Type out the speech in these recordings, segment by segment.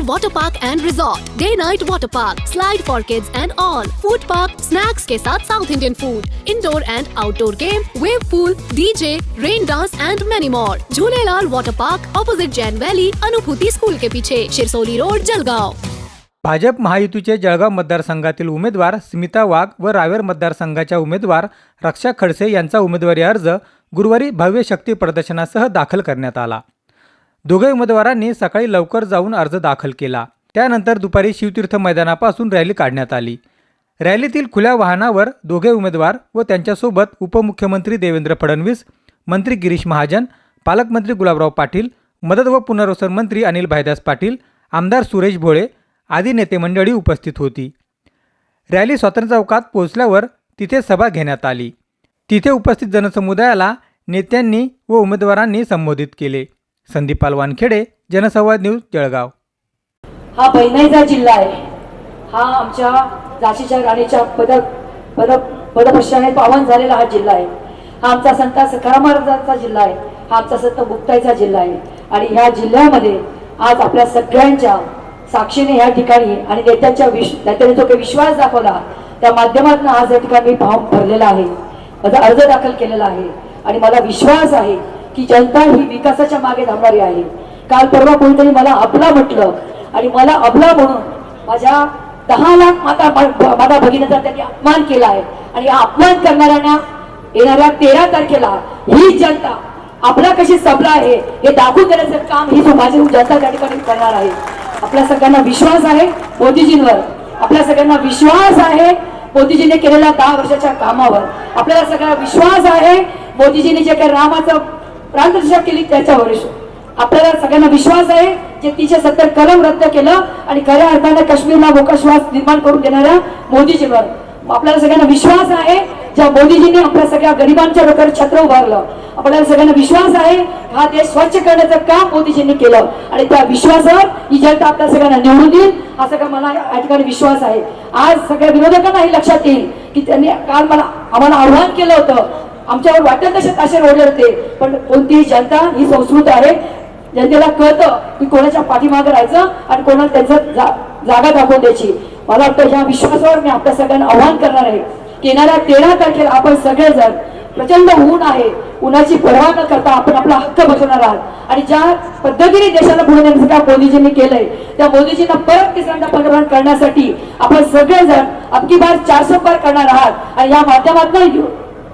Jhulelal Water Park and Resort Day Night Water Park Slide for kids and all Food Park Snacks के साथ South Indian food Indoor and outdoor game Wave pool DJ Rain dance and many more Jhulelal Water Park Opposite Jain Valley Anubhuti school के पीछे Shirsoli road Jalgaon Bhajap महायुतीचे जळगाव मतदारसंघातील उमेदवार स्मिता वाघ व रावेर मतदारसंघाच्या उमेदवार रक्षा खडसे यांचा उमेदवारी अर्ज गुरुवारी भव्य शक्ती प्रदर्शनासह दाखल करण्यात आला दोघे उमेदवारांनी सकाळी लवकर जाऊन अर्ज दाखल केला. त्यानंतर दुपारी शिवतीर्थ मैदानापासून रॅली काढण्यात आली. रॅलीतील खुल्या वाहनावर दोघे उमेदवार व त्यांच्यासोबत उपमुख्यमंत्री देवेंद्र फडणवीस मंत्री गिरीश महाजन पालकमंत्री गुलाबराव पाटील मदत व पुनर्वसन मंत्री अनिल भाईदास पाटील आमदार सुरेश भोळे आदी नेते मंडळी उपस्थित होती. रॅली स्वातंत्र्य चौकात पोहोचल्यावर तिथे सभा घेण्यात आली. तिथे उपस्थित जनसमुदायाला नेत्यांनी व उमेदवारांनी संबोधित केले. संदीपाल वानखेडे जनसंवाद न्यूज जळगाव. हा बहिणाईचा जिल्हा आहे. हा आमच्या झाशीच्या राणीच्या पद पद पदपश्चाने पावन झालेला हा जिल्हा आहे. हा आमचा संत सखाराम महाराजांचा जिल्हा आहे. हा आमचा संत गुप्ताईचा जिल्हा आहे. आणि ह्या जिल्ह्यामध्ये आज आपल्या सगळ्यांच्या साक्षीने ह्या ठिकाणी आणि नेत्यांच्या विश नेत्याने जो काही विश्वास दाखवला त्या माध्यमातून आज या ठिकाणी मी फॉर्म भरलेला आहे. माझा अर्ज दाखल केलेला आहे. आणि मला विश्वास आहे की जनता ही विकासाच्या मागे धावणारी आहे. काल परवा कोणीतरी मला आपला म्हटलं आणि मला अबला म्हणून माझ्या दहा लाख माता माता भगिनीचा त्यांनी अपमान केला आहे. आणि अपमान करणाऱ्यांना येणाऱ्या तेरा तारखेला ही जनता आपला कशी सबला आहे हे दाखवून देण्याचं काम ही माझी जनता त्या ठिकाणी करणार आहे. आपल्या सगळ्यांना विश्वास आहे मोदीजींवर. आपल्या सगळ्यांना विश्वास आहे मोदीजीने केलेल्या दहा वर्षाच्या कामावर. आपल्याला सगळ्यांना विश्वास आहे मोदीजीने जे काही रामाचं प्राणप्रतिष्ठा केली त्याच्यावर आपल्याला सगळ्यांना विश्वास आहे जे तीनशे सत्तर कलम रद्द केलं आणि खऱ्या अर्थाने काश्मीरला मोकाश्वास निर्माण करून देणाऱ्या मोदीजीवर आपल्याला सगळ्यांना विश्वास आहे ज्या मोदीजींनी आपल्या सगळ्या गरिबांच्या डोक्यावर छत्र उभारलं. आपल्याला सगळ्यांना विश्वास आहे हा देश स्वच्छ करण्याचं काम मोदीजींनी केलं. आणि त्या विश्वासावर ही जनता आपल्या सगळ्यांना निवडून देईल हा सगळा मला या ठिकाणी विश्वास आहे. आज सगळ्या विरोधकांना हे लक्षात येईल की त्यांनी काल मला आम्हाला आव्हान केलं होतं आमच्यावर वाटेल तसे ताशे रोडले होते. पण कोणतीही जनता ही संस्कृत आहे. जनतेला कळतं की कोणाच्या पाठीमागे राहायचं आणि कोणाला त्यांचं जा, जागा दाखवून द्यायची. मला वाटतं ह्या विश्वासावर मी आपल्या सगळ्यांना आव्हान करणार आहे. की येणाऱ्या तेरा तारखेला आपण सगळेजण प्रचंड ऊन आहे. उन्हाची पर्वा न करता आपण आपला हक्क बसवणार आहात. आणि ज्या पद्धतीने देशाला पुढे नेण्याचं काम मोदीजींनी केलंय त्या मोदीजींना परत तिसऱ्यांदा पंतप्रधान करण्यासाठी आपण सगळेजण अबकी बार चारशे पार करणार आहात. आणि या माध्यमातून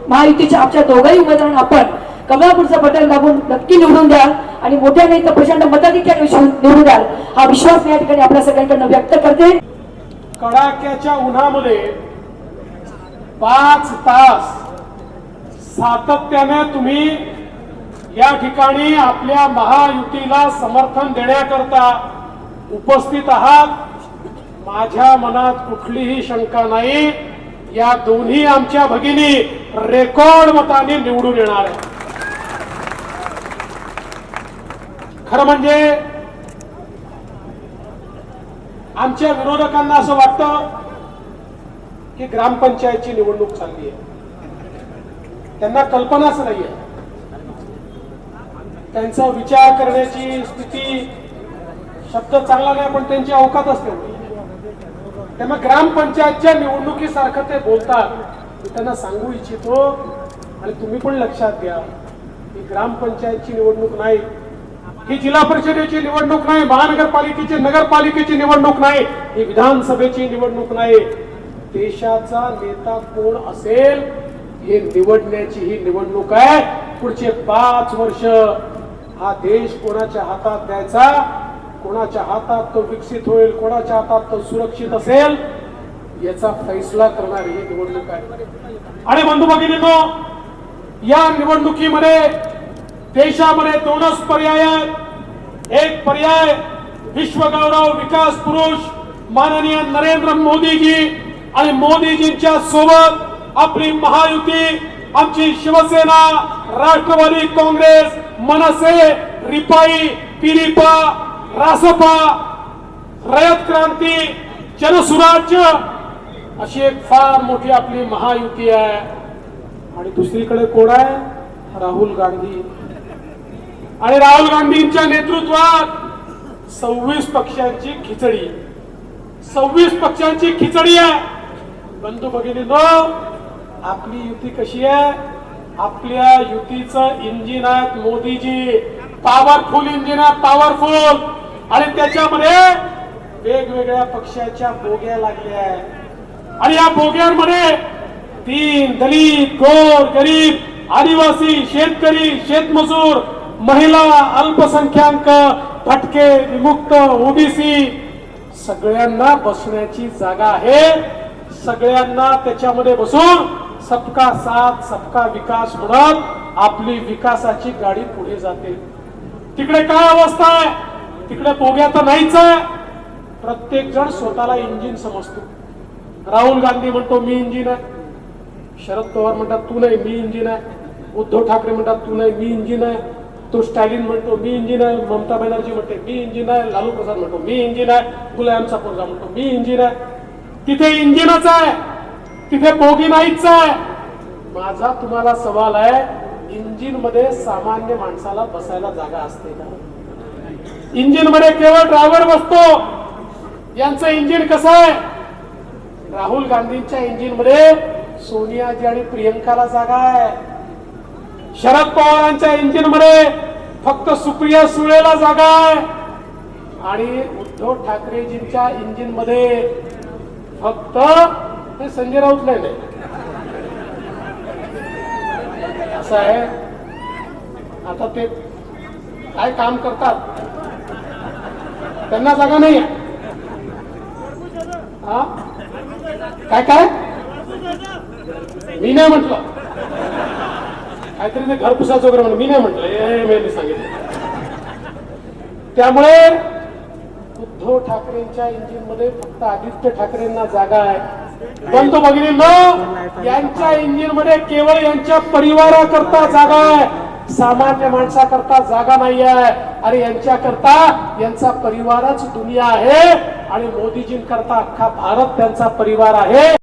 महायुतीच्या आमच्या दोघाही उमेदवारांना आपण कमलापूरचं बटन दाबून नक्की निवडून द्याल आणि मोठ्या नाही तर प्रचंड मताधिक्याने निवडून द्याल. हा विश्वास या ठिकाणी आपल्या सगळ्यांकडनं व्यक्त करते. कडाक्याच्या उन्हामध्ये पाच तास सातत्याने तुम्ही या ठिकाणी आपल्या महायुतीला समर्थन देण्याकरता उपस्थित आहात. माझ्या मनात कुठलीही शंका नाही. या दोन्ही आमच्या भगिनी रेकॉर्ड मताने निवडून येणार आहे. खरं म्हणजे आमच्या विरोधकांना असं वाटतं की ग्रामपंचायतची निवडणूक चालली आहे. त्यांना कल्पनाच नाहीये. त्यांचा विचार करण्याची स्थिती शब्द चांगला नाही पण त्यांची अवकात असते त्यामुळे ग्रामपंचायतच्या निवडणुकीसारखं ते बोलतात. मी त्यांना सांगू इच्छितो आणि तुम्ही पण लक्षात घ्या ही ग्रामपंचायतची निवडणूक नाही ही जिल्हा परिषदेची निवडणूक नाही महानगरपालिकेची नगरपालिकेची निवडणूक नाही ही विधानसभेची निवडणूक नाही. देशाचा नेता कोण असेल हे निवडण्याची ही निवडणूक आहे. पुढचे पाच वर्ष हा देश कोणाच्या हातात द्यायचा? कोणाच्या हातात तो विकसित होईल कोणाच्या हातात तो सुरक्षित असेल? याचा फैसला करणारी ही निवडणूक आहे आणि बंधू भगिनींनो या निवडणुकीमध्ये देशामध्ये दोनच पर्याय आहेत. एक पर्याय विश्वगौरव विकास पुरुष माननीय नरेंद्र मोदीजी आणि मोदीजींच्या सोबत आपली महायुती आमची शिवसेना राष्ट्रवादी काँग्रेस मनसे रिपाई पिरिपा रासपा रयत क्रांती जनसुराज्य अशी एक फार मोठी आपली महायुती आहे. आणि दुसरीकडे कोण आहे? राहुल गांधी. आणि राहुल गांधींच्या नेतृत्वात सव्वीस पक्षांची खिचडी. सव्वीस पक्षांची खिचडी आहे. बंधू भगिनीनो आपली युती कशी आहे? आपल्या युतीचं इंजिन आहे मोदीजी. पॉवरफुल इंजिन आहे पॉवरफुल आणि त्याच्यामध्ये वेगवेगळ्या पक्षाच्या बोग्या लागल्या आहेत. आणि या बोग्यांमध्ये तीन दलित गोर गरीब आदिवासी शेतकरी शेतमजूर महिला अल्पसंख्याक भटके विमुक्त ओबीसी सगळ्यांना बसण्याची जागा आहे. सगळ्यांना त्याच्यामध्ये बसून सबका साथ सबका विकास म्हणत आपली विकासाची गाडी पुढे जाते. तिकडे काय अवस्था आहे? तिकडे बोग्या तर नाहीच आहे. प्रत्येक जण स्वतःला इंजिन समजतो. राहुल गांधी म्हणतो मी इंजिन आहे. शरद पवार म्हणतात तू नाही मी इंजिन आहे. उद्धव ठाकरे म्हणतात तू नाही मी इंजिन आहे. तो स्टॅलिन म्हणतो मी इंजिन आहे. ममता बॅनर्जी म्हणते मी इंजिन आहे. लालू प्रसाद म्हणतो मी इंजिन आहे. गुलाम सापोरगा म्हणतो मी इंजिन आहे. तिथे इंजिनच आहे. तिथे बोगी नाहीच आहे. माझा तुम्हाला सवाल आहे इंजिनमध्ये सामान्य माणसाला बसायला जागा असते का? इंजिनमध्ये केवळ ड्रायव्हर बसतो. यांचं इंजिन कसं आहे? राहुल गांधींच्या इंजिनमध्ये सोनियाजी आणि प्रियंकाला जागा आहे. शरद पवारांच्या इंजिनमध्ये फक्त सुप्रिया सुळेला जागा आहे. आणि उद्धव ठाकरेजींच्या इंजिनमध्ये फक्त हे संजय राऊत नाही. असं आहे. आता ते काय काम करतात? त्यांना जागा नाही आहे हा? काय काय? मी नाही म्हटलं. काहीतरी ते घरपुसाच वगैरे म्हणून मी नाही म्हटलं. हे मी सांगितलं. त्यामुळे उद्धव ठाकरेंच्या इंजिनमध्ये फक्त आदित्य ठाकरेंना जागा आहे. पण बंधू भगिनींनो यांच्या इंजिनमध्ये केवळ यांच्या परिवाराकरता जागा आहे. सामान्य माणसाकरता जागा नाही आहे आणि यांच्याकरता यांचा परिवारच दुनिया आहे आणि मोदीजींकरता अख्खा भारत त्यांचा परिवार आहे.